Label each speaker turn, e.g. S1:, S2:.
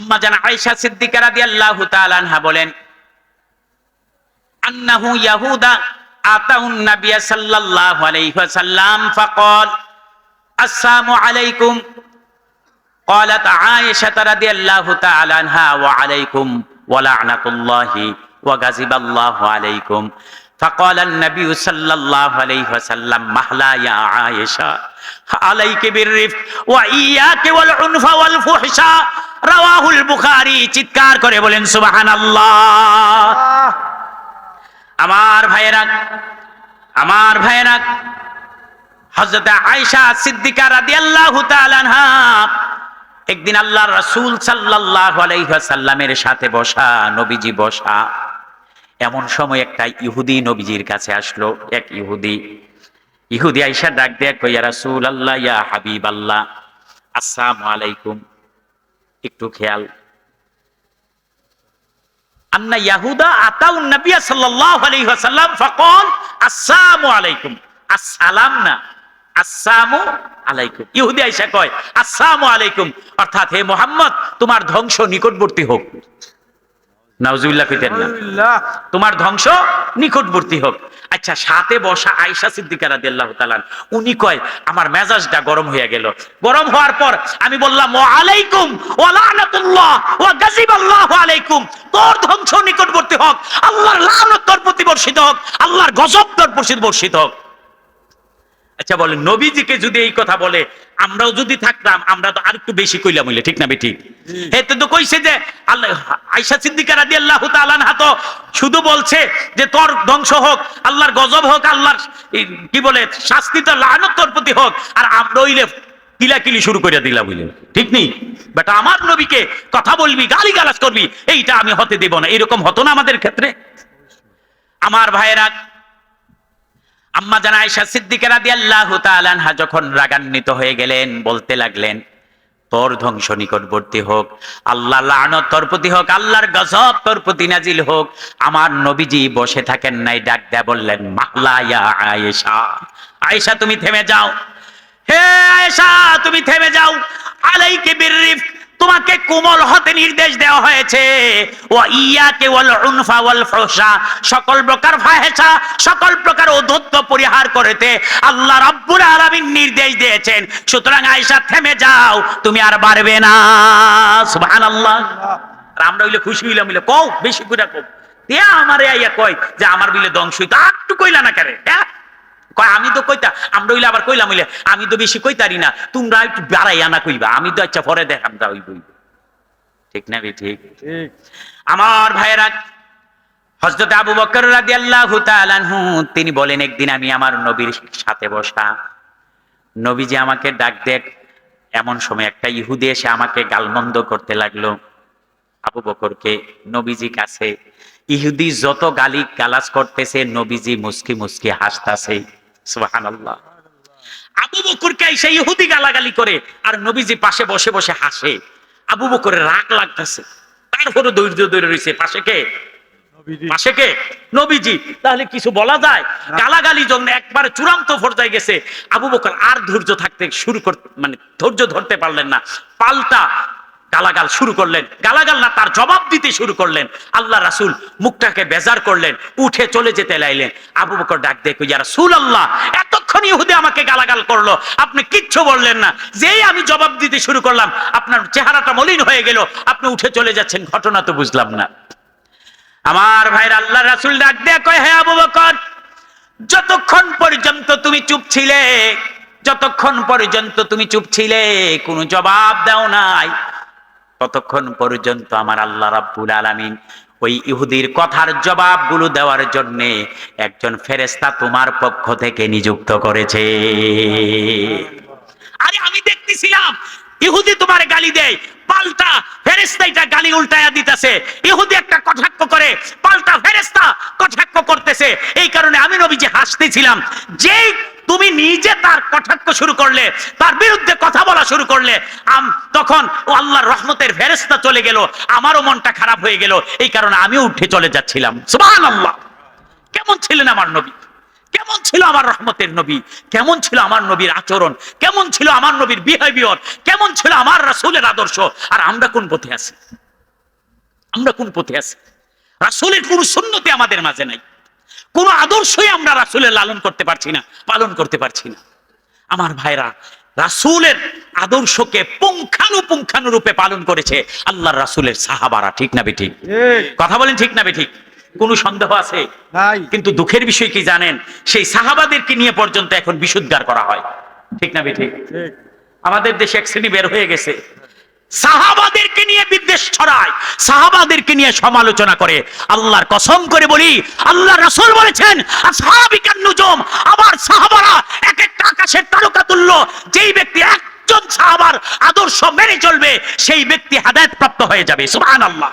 S1: আম্মা জান আয়েশা সিদ্দিকা রাদিয়াল্লাহু তাআলা আনহা বলেন আন্নাহু ইয়াহুদা আতাউন নাবিয়া সাল্লাল্লাহু আলাইহি ওয়াসাল্লাম ফাকাল আসসালামু আলাইকুম قالت عائشة رضي الله تعالى عنها وعليكم ولعنة الله وغضب الله عليكم فقال النبي صلى الله عليه وسلم مهلا يا عائشة عليك بالرفق وإياك والعنف والفحش রাওয়াহুল বুখারি চিৎকার করে বলেন সুবাহান আমার ভাইয়েরা আমার ভাইয়েরা হজরত আয়সা সিদ্দিকা রাদি আল্লাহ একদিন আল্লাহ রাসূল সাল্লাল্লাহু আলাইহি সাল্লামের সাথে বসা, নবীজি বসা। এমন সময় একটা ইহুদি নবীজির কাছে আসলো, এক ইহুদি। ইহুদি আয়সা ডাক দেয়া কইয়া রাসূল আল্লাহ ইয়া হাবিব আল্লাহ আসসালামু আলাইকুম। একটু খেয়াল। আন্না ইয়াহুদা আতাউন নবিয়া সাল্লাল্লাহু আলাইহি ওয়াসাল্লাম ফাকাল, আসসালামু আলাইকুম। আসসালাম না আসসালামু আলাইকুম। ইহুদি আয়েশা কয় আসসালামু আলাইকুম। অর্থাৎ হে মোহাম্মদ, তোমার ধ্বংস নিকটবর্তী হোক। নাউজুবিল্লাহ কইতেন না। তোমার ধ্বংস নিকটবর্তী হোক। আচ্ছা সাথে বসা আয়সা সিদ্দিকা রাদিয়াল্লাহু তাআলা উনি কয় আমার মেজাজটা গরম হয়ে গেল। গরম হওয়ার পর আমি বললাম ওয়া আলাইকুম ওয়া লানাতুল্লাহ ওয়া গাযিবাল্লাহু আলাইকুম। তোর ধ্বংস নিকটবর্তী হোক আল্লাহর লানত তোর প্রতি বর্ষিত হোক আল্লাহর গজব তোর প্রতি বর্ষিত হোক। আচ্ছা বলে নবীজিকে যদি এই কথা বলে আমরাও যদি থাকতাম আমরা তো আর একটু বেশি কইলাম হইলে ঠিক না বেঠিক এতে তো কইছে যে আল্লাহ আয়সা সিদ্দিকা রাদিয়াল্লাহু তাআলা আনহা তো শুধু বলছে যে তোর ধ্বংস হোক আল্লাহর গজব হোক আল্লাহর কি বলে শাস্তি তো লানত তোর প্রতি হোক আর আমরা হইলে কিলাকিলি শুরু করে দিলাম হইলে ঠিক নেই? বাট আমার নবীকে কথা বলবি গালি গালাজ করবি এইটা আমি হতে দেব না এরকম হতো না আমাদের ক্ষেত্রে? আমার ভাইয়েরা আম্মা জানা আয়েশা সিদ্দিকা রাদিয়াল্লাহু তাআলা আনহা যখন রাগান্বিত হয়ে গেলেন, বলতে লাগলেন, তোর ধ্বংস নিকটবর্তী হোক আল্লাহ লানত তোর প্রতি হোক, আল্লাহর গজব তোর প্রতি নাজিল হোক, আমার নবীজি বসে থাকেন নাই, ডাক দেয়া বললেন, মাহলা ইয়া আয়েশা আয়েশা তুমি থেমে যাও, হে আয়েশা তুমি থেমে যাও, আলাইকে বিররিফ তোমাকে কোমল হতে নির্দেশ দেওয়া হয়েছে। ও ইয়াকে ওয়াল উনফা ওয়াল ফুহশা, সকল প্রকার ফাহেসা সকল প্রকার অধত্ব পরিহার করতে আল্লাহ রাব্বুল আলামিন নির্দেশ দিয়েছেন। সুতরাং আয়েশা, থেমে যাও, তুমি আর পারবে না। সুবহানাল্লাহ। আর আমরা হইলে খুশি হইলাম, হইলে কও, বেশি করে কও। দিয়া আমারে আইয়া কয় যে, আমার বিলে ধ্বংস হইতো। একটু কইলা না কেরে? হ্যাঁ? কয় আমি তো কইতা আমরা হইলে আবার কইলাম হইলে আমি তো বেশি কইতারি না তোমরা একটু বাড়াইয়া না কইবা আমি তো আচ্ছা পরে দেখাম তা ওই বই ঠিক না বে ঠিক? আমার ভাইয়েরা হযরত আবু বকর রাদিয়াল্লাহু তাআলা আনহু তিনি বলেন একদিন আমি আমার নবীর সাথে বসা নবীজি আমাকে ডাক দেখ এমন সময় একটা ইহুদি এসে আমাকে গালমন্দ করতে লাগল। আবু বকরকে নবীজি কাছে ইহুদি যত গালি গালাজ করতেছে নবীজি মুস্কি মুস্কি হাসতাছে। সুবহানাল্লাহ। আবু বকরকে এসে ইহুদি গালাগালি করে আর নবীজি পাশে বসে বসে হাসে। আবু বকরের রাগ লাগতেছে। তারপরে ধৈর্য ধরে রয়েছে পাশে কে? পাশে কে? নবীজি। তাহলে কিছু বলা যায়? গালাগালি যখন একবারে চূড়ান্ত পর্যায়ে গেছে আবু বকর আর ধৈর্য থাকতে শুরু করতে মানে ধৈর্য ধরতে পারলেন না। পাল্টা গালাগাল শুরু করলেন। গালাগাল না, তার জবাব দিতে শুরু করলেন। আল্লাহ রাসুল মুখটাকে বেজার করলেন, উঠে চলে যেতে লাইলেন আবু বকর ডাক দেখো ইয়া রাসূল আল্লাহ এতক্ষণ ইহুদি আমাকে গালাগাল করল, আপনি কিচ্ছু বললেন না। যেই আমি জবাব দিতে শুরু করলাম, আপনার চেহারাটা মলিন হয়ে গেল, আপনি উঠে চলে যাচ্ছেন, ঘটনা তো বুঝলাম না। আমার ভাইয়ের আল্লাহ রাসুল ডাক দেয়া কয় হ্যাঁ আবু বকর, যতক্ষণ পর্যন্ত তুমি চুপ ছিলে, যতক্ষণ পর্যন্ত তুমি চুপ ছিলে, কোনো জবাব দাও নাই। ততক্ষণ পর্যন্ত আমার আল্লাহ রাব্বুল আলামিন ওই ইহুদির কথার জবাবগুলো দেওয়ার জন্য একজন ফেরেশতা তোমার পক্ষ থেকে নিযুক্ত করেছে। আরে আমি দেখতেছিলাম, ইহুদি তোমার গালি দেয়, পাল্টা ফেরেস্তা এটা গালি উল্টায়া দিতেছে। ইহুদি একটা কটাক্ষ করে, পাল্টা ফেরেস্তা কটাক্ষ করতেছে। এই কারণে আমি নবীজি হাসতেছিলাম, যেই তুমি নিজে তার কটাক্ষ শুরু করলে, তার বিরুদ্ধে কথা বলা শুরু করলে, আম, তখন ও আল্লাহর রহমতের ফেরেস্তা চলে গেল, আমারও মনটা খারাপ হয়ে গেল, এই কারণে আমিও উঠে চলে যাচ্ছিলাম। সুবহানাল্লাহ! কেমন ছিলেন আমার নবী? কেমন ছিল আমার রহমতের নবী? কেমন ছিল আমার নবীর আচরণ? কেমন ছিল আমার নবীর বিহেভিয়র কেমন ছিল আমার রাসূলের আদর্শ? আর আমরা কোন পথে আছি? আমরা কোন পথে আছি? রাসূলের কোন সুন্নতি আমাদের মাঝে নাই। কোন আদর্শই আমরা রাসূলের লালন করতে পারছি না, পালন করতে পারছি না। আমার ভাইরা রাসূলের আদর্শকে পুঙ্খানুপুঙ্খানু রূপে পালন করেছে আল্লাহর রাসূলের সাহাবারা ঠিক না বেঠিক? কথা বলেন ঠিক না বেঠিক? কোনো সন্দেহ আছে? কিন্তু দুঃখের বিষয় কি জানেন? সেই সাহাবাদেরকে নিয়ে পর্যন্ত এখন বিশুদ্ধার করা হয়। ঠিক না বেঠিক? আমাদের দেশে এক শ্রেণি বের হয়ে গেছে। সাহাবাদেরকে নিয়ে বিদ্বেষ ছড়ায়। সাহাবাদেরকে নিয়ে সমালোচনা করে। আল্লাহর কসম করে বলি আল্লাহ রাসূল বলেছেন আসহাবিকান নুজুম যেই ব্যক্তি একজন সাহাবার আদর্শ মেনে চলবে সেই ব্যক্তি হাদায়ত প্রাপ্ত হয়ে যাবে। সুবহানাল্লাহ।